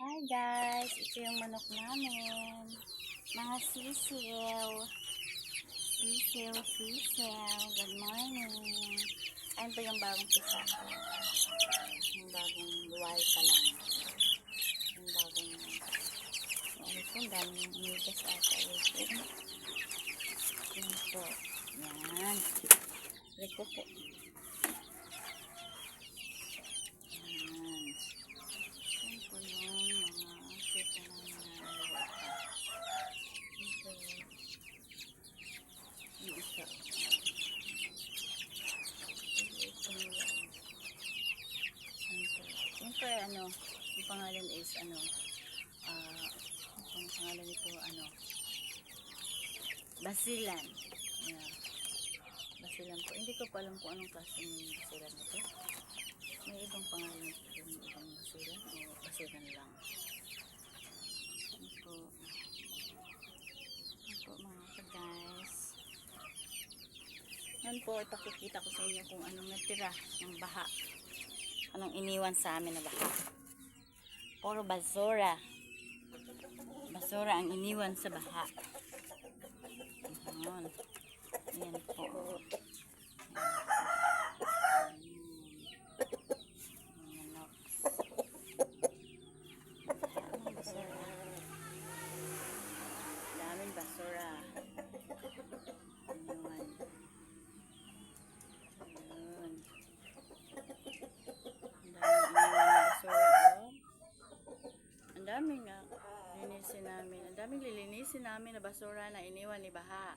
Hi guys, ito yung manok namin. Mga sisiw. Sisiw, sisiw. Good morning. Ayun po yung bagong pisa. Yung bagong luwal pa lang. Yung bagong... Ano po, daming umigas ata. Yan po. Yan. Riko po. Yan. Yan po yung mga sito namin na nalawa pa. Ito. Yung isa. Ito yung Ito. Po ano, yung pangalan is ano, ah, ang pangalan nito ano, Basilan. Yeah. Basilan po. Hindi ko pa alam kung anong klaseng basilan ito. May ibang pangalan yung ibang basilan o basilan lang. Yan po. Yan po mga ka-guys. Yan po, ipakikita ko sa inyo kung anong natira ng baha. Anong iniwan sa amin na baha. Puro basura. Basura ang iniwan sa baha. Ayan po. Ayan. Manok. Daming basura. Daming basura. Ayan. Ayan. Ang daming iniwan na basura, oh. Ang dami nga linisin namin. Ang daming lilinisin namin na basura na iniwan ni Baha.